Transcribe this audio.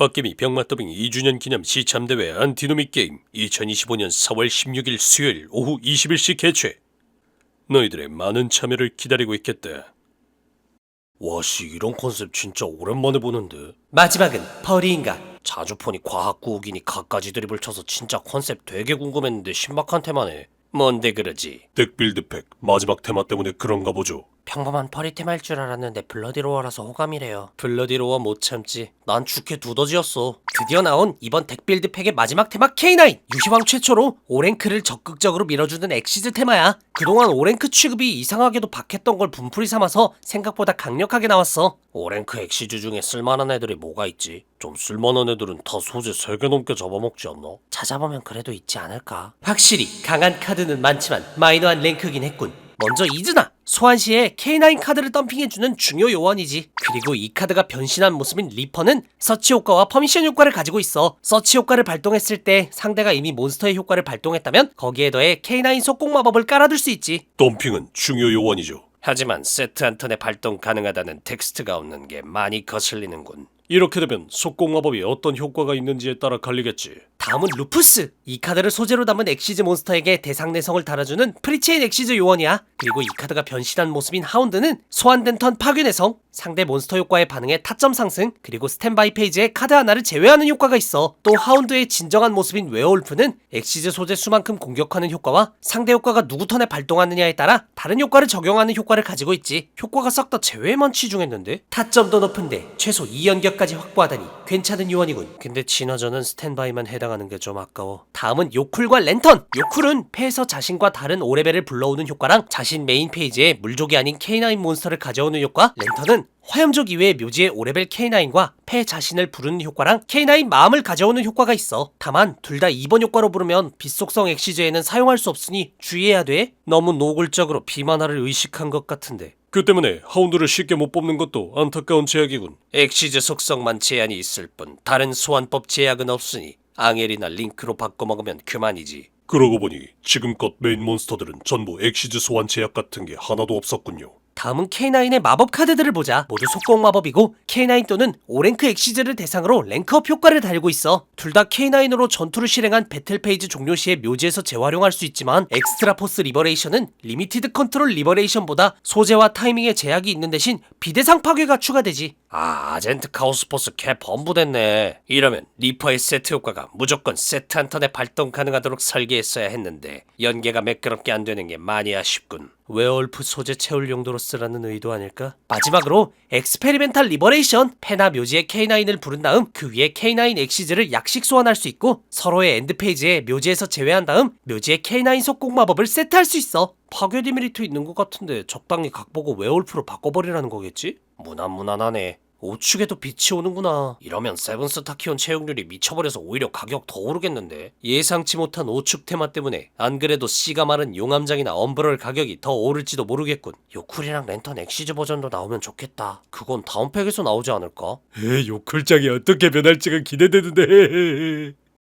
빡개미 병맛더빙 2주년 기념 시참대회 안티노미 게임 2025년 4월 16일 수요일 오후 21시 개최. 너희들의 많은 참여를 기다리고 있겠다 와씨 이런 컨셉 진짜 오랜만에 보는데. 마지막은 펄이인가? 자주 보니 과학 구욱이니 갖가지 드립을 쳐서 진짜 컨셉 되게 궁금했는데 신박한 테마네. 뭔데 그러지? 덱빌드팩 마지막 테마 때문에 그런가 보죠 평범한 펄이 테마일 줄 알았는데 블러디로어라서 호감이래요. 블러디로와 못 참지. 난 죽게 두더지였어. 드디어 나온 이번 덱빌드 팩의 마지막 테마 K9 유시왕 최초로 오랭크를 적극적으로 밀어주는 엑시즈 테마야. 그동안 오랭크 취급이 이상하게도 박했던 걸 분풀이 삼아서 생각보다 강력하게 나왔어. 오랭크 엑시즈 중에 쓸만한 애들이 뭐가 있지? 좀 쓸만한 애들은 다 소재 3개 넘게 잡아먹지 않나? 찾아보면 그래도 있지 않을까? 확실히 강한 카드는 많지만 마이너한 랭크긴 했군. 먼저 이즈나 소환 시에 K9 카드를 덤핑해주는 중요 요원이지 그리고 이 카드가 변신한 모습인 리퍼는 서치 효과와 퍼미션 효과를 가지고 있어 서치 효과를 발동했을 때 상대가 이미 몬스터의 효과를 발동했다면 거기에 더해 K9 속공 마법을 깔아둘 수 있지 덤핑은 중요 요원이죠. 하지만 세트 한 턴에 발동 가능하다는 텍스트가 없는 게 많이 거슬리는군. 이렇게 되면 속공 마법이 어떤 효과가 있는지에 따라 갈리겠지. 다음은 루푸스. 이 카드를 소재로 담은 엑시즈 몬스터에게 대상 내성을 달아주는 프리체인 엑시즈 요원이야. 그리고 이 카드가 변신한 모습인 하운드는 소환된 턴 파괴 내성 상대 몬스터 효과에 반응해 타점 상승 그리고 스탠바이 페이지에 카드 하나를 제외하는 효과가 있어. 또 하운드의 진정한 모습인 웨어울프는 엑시즈 소재 수만큼 공격하는 효과와 상대 효과가 누구 턴에 발동하느냐에 따라 다른 효과를 적용하는 효과를 가지고 있지. 효과가 싹다 제외만 치중했는데? 타점도 높은데 최소 2연격까지 확보하다니 괜찮은 요원이군. 근데 진화전은 스탠바이만 해당하는 게 좀 아까워. 다음은 요쿨과 랜턴. 요쿨은 패에서 자신과 다른 5레벨을 불러오는 효과랑 자신 메인 페이지에 물족이 아닌 K9 몬스터를 가져오는 효과 랜턴은 화염족 이외의 묘지의 5레벨 K9과 패 자신을 부르는 효과랑 K9 마음을 가져오는 효과가 있어. 다만 둘 다 2번 효과로 부르면 빛속성 엑시즈에는 사용할 수 없으니 주의해야 돼. 너무 노골적으로 비만화를 의식한 것 같은데. 그 때문에 하운드를 쉽게 못 뽑는 것도 안타까운 제약이군. 엑시즈 속성만 제한이 있을 뿐 다른 소환법 제약은 없으니 앙헬이나 링크로 바꿔 먹으면 그만이지. 그러고 보니 지금껏 메인 몬스터들은 전부 엑시즈 소환 제약 같은 게 하나도 없었군요. 다음은 K9의 마법 카드들을 보자. 모두 속공 마법이고 K9 또는 오랭크 엑시즈를 대상으로 랭크업 효과를 달고 있어. 둘 다 K9으로 전투를 실행한 배틀 페이지 종료 시에 묘지에서 재활용할 수 있지만 엑스트라 포스 리버레이션은 리미티드 컨트롤 리버레이션보다 소재와 타이밍에 제약이 있는 대신 비대상 파괴가 추가되지. 아, 아젠트 카오스포스 개 범부됐네. 이러면 리퍼의 세트 효과가 무조건 세트 한 턴에 발동 가능하도록 설계했어야 했는데 연계가 매끄럽게 안 되는 게 많이 아쉽군. 웨얼프 소재 채울 용도로 쓰라는 의도 아닐까? 마지막으로 엑스페리멘탈 리버레이션 페나 묘지의 K9을 부른 다음 그 위에 K9 엑시즈를 약식 소환할 수 있고 서로의 엔드 페이지에 묘지에서 제외한 다음 묘지의 K9 속공 마법을 세트할 수 있어. 파괴 디메리트 있는 것 같은데 적당히 각보고 웨올프로 바꿔버리라는 거겠지? 무난무난하네. 우측에도 빛이 오는구나. 이러면 세븐스 타키온 채용률이 미쳐버려서 오히려 가격 더 오르겠는데. 예상치 못한 우측 테마 때문에 안 그래도 씨가 마른 용암장이나 엄브럴 가격이 더 오를지도 모르겠군. 요쿨이랑 랜턴 엑시즈 버전도 나오면 좋겠다. 그건 다음 팩에서 나오지 않을까? 에 요쿨장이 어떻게 변할지가 기대되는데.